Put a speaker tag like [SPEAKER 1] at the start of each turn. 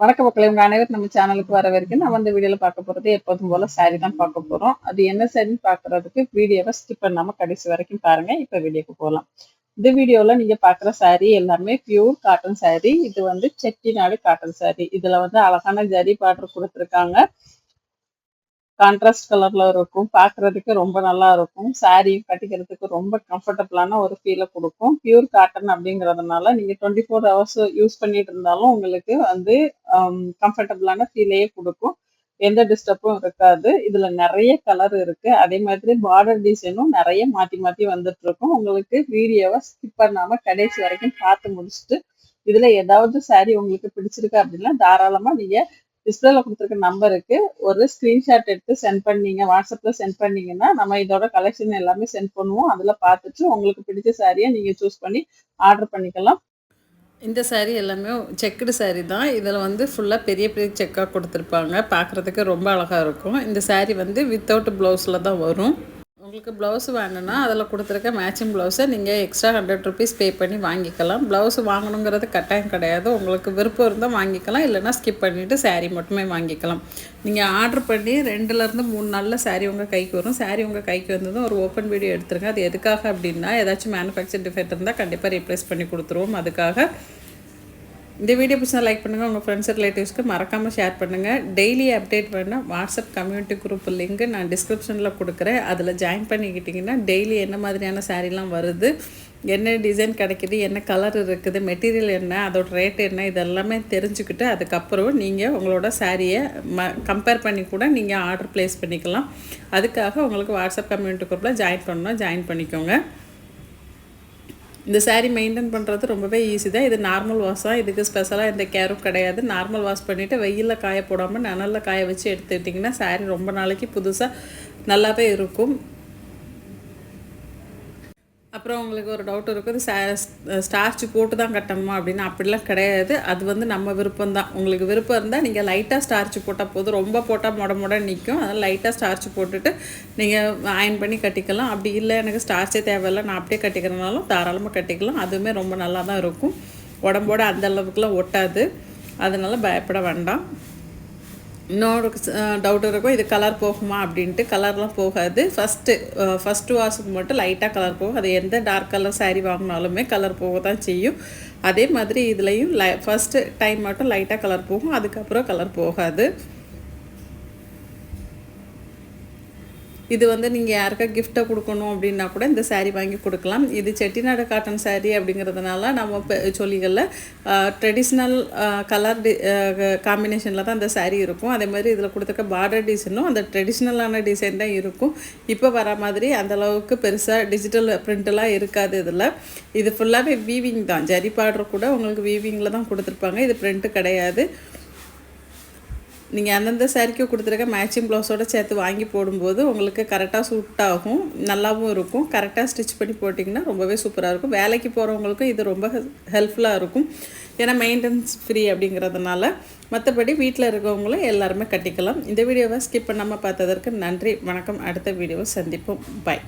[SPEAKER 1] வணக்க மக்களே உங்க அனைவரும் நம்ம சேனலுக்கு வர வரைக்கும் நம்ம இந்த வீடியோல பார்க்க போறது எப்போதும் போல சாரி தான் பார்க்க போறோம். அது என்ன சாரின்னு பாக்குறதுக்கு வீடியோவை ஸ்கிப் பண்ணாம கடைசி வரைக்கும் பாருங்க. இப்ப வீடியோக்கு போகலாம் இந்த வீடியோல நீங்க பாக்குற சாரி எல்லாமே பியூர் காட்டன் சாரி இது வந்து செட்டிநாடு காட்டன் சாரி இதுல வந்து அழகான ஜரி பார்டர் கொடுத்துருக்காங்க. கான்ட்ராஸ்ட் கலர்ல இருக்கும். பார்க்கறதுக்கு ரொம்ப நல்லா இருக்கும். saree கட்டிக்கிறதுக்கு ரொம்ப கம்ஃபர்டபுளான ஒரு ஃபீலை கொடுக்கும். பியூர் காட்டன் அப்படிங்கிறதுனால நீங்க டுவெண்ட்டி ஃபோர் ஹவர்ஸ் யூஸ் பண்ணிட்டு இருந்தாலும் உங்களுக்கு வந்து um, கம்ஃபர்டபுளான ஃபீலையே கொடுக்கும். எந்த டிஸ்டர்பும் இருக்காது. இதுல நிறைய கலர் இருக்கு. அதே மாதிரி பார்டர் டிசைனும் நிறைய மாத்தி மாத்தி வந்துட்டு இருக்கும். உங்களுக்கு வீடியோவை ஸ்கிப் பண்ணாம கடைசி வரைக்கும் பார்த்து முடிச்சுட்டு இதுல ஏதாவது சாரி உங்களுக்கு பிடிச்சிருக்கு அப்படின்னா தாராளமா நீங்க டிஸ்பிளேல கொடுத்துருக்க நம்பருக்கு ஒரு ஸ்கிரீன்ஷாட் எடுத்து சென்ட் பண்ணீங்க வாட்ஸ்அப்ல சென்ட் பண்ணீங்கன்னா நம்ம இதோட கலெக்ஷன் எல்லாமே சென்ட் பண்ணுவோம். அதுல பார்த்துட்டு உங்களுக்கு பிடிச்ச சாரியை நீங்க சூஸ் பண்ணி ஆர்டர் பண்ணிக்கலாம்.
[SPEAKER 2] இந்த saree எல்லாமே செக்குடு saree தான். இதில் வந்து ஃபுல்லாக பெரிய பெரிய செக்காக கொடுத்துருப்பாங்க. பார்க்குறதுக்கு ரொம்ப அழகாக இருக்கும். இந்த saree வந்து வித்தவுட் ப்ளவுஸில் தான் வரும். உங்களுக்கு ப்ளவுஸ் வேணும்னா அதில் கொடுத்துருக்க மேட்சிங் ப்ளவுஸை நீங்கள் எக்ஸ்ட்ரா ஹண்ட்ரட் ருபீஸ் பே பண்ணி வாங்கிக்கலாம். ப்ளவுஸ் வாங்கணுங்கிறது கட்டாயம் கிடையாது. உங்களுக்கு விருப்பம் இருந்தால் வாங்கிக்கலாம். இல்லைனா ஸ்கிப் பண்ணிவிட்டு சாரீ மட்டுமே வாங்கிக்கலாம். நீங்கள் ஆர்டர் பண்ணி ரெண்டுலேருந்து மூணு நாளில் சாரீ உங்கள் கைக்கு வரும். சாரீ உங்கள் கைக்கு வந்ததும் ஒரு ஓப்பன் வீடியோ எடுத்துருங்க. அது எதுக்காக அப்படின்னா ஏதாச்சும் மேனுஃபேக்சர் டிஃபெக்ட் இருந்தால் கண்டிப்பாக ரீப்ளேஸ் பண்ணி கொடுத்துருவோம். அதுக்காக இந்த வீடியோ பிடிச்சா லைக் பண்ணுங்கள் உங்கள் ஃப்ரெண்ட்ஸ் ரிலேட்டிவ்ஸ்க்கு மறக்காமல் ஷேர் பண்ணுங்கள் டெய்லி அப்டேட் வேணால் வாட்ஸ்அப் கம்யூனிட்டி குரூப் லிங்க் நான் டிஸ்கிரிப்ஷனில் கொடுக்குறேன். அதில் ஜாயின் பண்ணிக்கிட்டிங்கன்னா டெய்லி என்ன மாதிரியான சாரீலாம் வருது என்ன டிசைன் கிடைக்கிது என்ன கலர் இருக்குது மெட்டீரியல் என்ன அதோட ரேட் என்ன இதெல்லாமே தெரிஞ்சுக்கிட்டு அதுக்கப்புறம் நீங்கள் உங்களோட சாரியை ம கம்பேர் பண்ணி கூட நீங்கள் ஆர்டர் ப்ளேஸ் பண்ணிக்கலாம். அதுக்காக உங்களுக்கு வாட்ஸ்அப் கம்யூனிட்டி குரூப்பில் ஜாயின் பண்ணணும் ஜாயின் பண்ணிக்கோங்க. இந்த சாரீ மெயின்டைன் பண்ணுறது ரொம்பவே ஈஸி தான். இது நார்மல் வாஷ் தான் இதுக்கு ஸ்பெஷலாக எந்த கேரும் கிடையாது. நார்மல் வாஷ் பண்ணிவிட்டு வெயிலில் காய போடாமல் நிழலில் காய வச்சு எடுத்துக்கிட்டிங்கன்னா சாரீ ரொம்ப நாளைக்கு புதுசாக நல்லாவே இருக்கும். அப்புறம் உங்களுக்கு ஒரு டவுட் இருக்குது ஸ்டார்ச் போட்டு தான் கட்டணுமா அப்படின்னு? அப்படிலாம் கிடையாது. அது வந்து நம்ம விருப்பம் தான் உங்களுக்கு விருப்பம் இருந்தால் நீங்கள் லைட்டாக ஸ்டார்ச் போட்டால் போதும். ரொம்ப போட்டால் முட முட நிற்கும் அதனால் லைட்டாக ஸ்டார்ச் போட்டுட்டு நீங்கள் அயன் பண்ணி கட்டிக்கலாம். அப்படி இல்லை எனக்கு ஸ்டார்ச்சே தேவையில்லை. நான் அப்படியே கட்டிக்கிறனாலும் தாராளமாக கட்டிக்கலாம். அதுவுமே ரொம்ப நல்லா தான் இருக்கும். உடம்போட அந்த அளவுக்குலாம் ஒட்டாது. அதனால் பயப்பட வேண்டாம். இன்னொரு டவுட் இருக்கும் இது கலர் போகுமா அப்படின்ட்டு கலர்லாம் போகாது. ஃபஸ்ட்டு ஃபஸ்ட்டு வாஷுக்கு மட்டும் லைட்டாக கலர் போகும். அது எந்த டார்க் கலர் சேரீ வாங்கினாலுமே கலர் போக தான் செய்யும். அதே மாதிரி இதுலேயும் லை ஃபஸ்ட்டு டைம் மட்டும் லைட்டாக கலர் போகும். அதுக்கப்புறம் கலர் போகாது. இது வந்து நீங்கள் யாருக்கா கிஃப்ட்டை கொடுக்கணும் அப்படின்னா கூட இந்த சேரீ வாங்கி கொடுக்கலாம். இது செட்டிநாடு காட்டன் சாரீ அப்படிங்கிறதுனால நம்ம இப்போ சொல்லிகளில் ட்ரெடிஷ்னல் கலர் டி காம்பினேஷனில் தான் அந்த சாரீ இருக்கும். அதே மாதிரி இதில் கொடுத்துருக்க பார்டர் டிசைனும் அந்த ட்ரெடிஷ்னலான டிசைன் தான் இருக்கும். இப்போ வர மாதிரி அந்தளவுக்கு பெருசாக டிஜிட்டல் பிரிண்டெல்லாம் இருக்காது இதில். இது ஃபுல்லாகவே வீவிங் தான். ஜரி பார்டர் கூட உங்களுக்கு வீவிங்கில் தான் கொடுத்துருப்பாங்க. இது ப்ரிண்ட்டு கிடையாது. நீங்கள் அந்தந்த சாரிக்கு கொடுத்துருக்க மேட்சிங் ப்ளவுஸோடு சேர்த்து வாங்கி போடும்போது உங்களுக்கு கரெக்டாக சூட் ஆகும் நல்லாவும் இருக்கும். கரெக்டாக ஸ்டிச் பண்ணி போட்டிங்கன்னா ரொம்பவே சூப்பராக இருக்கும். வேலைக்கு போகிறவங்களுக்கும் இது ரொம்ப ஹெல்ப்ஃபுல்லாக இருக்கும். ஏன்னா மெயின்டெனன்ஸ் ஃப்ரீ அப்படிங்கிறதுனால மற்றபடி வீட்டில் இருக்கவங்களும் எல்லாருமே கட்டிக்கலாம். இந்த வீடியோவை ஸ்கிப் பண்ணாமல் பார்த்ததற்கு நன்றி. வணக்கம். அடுத்த வீடியோவை சந்திப்போம். பாய்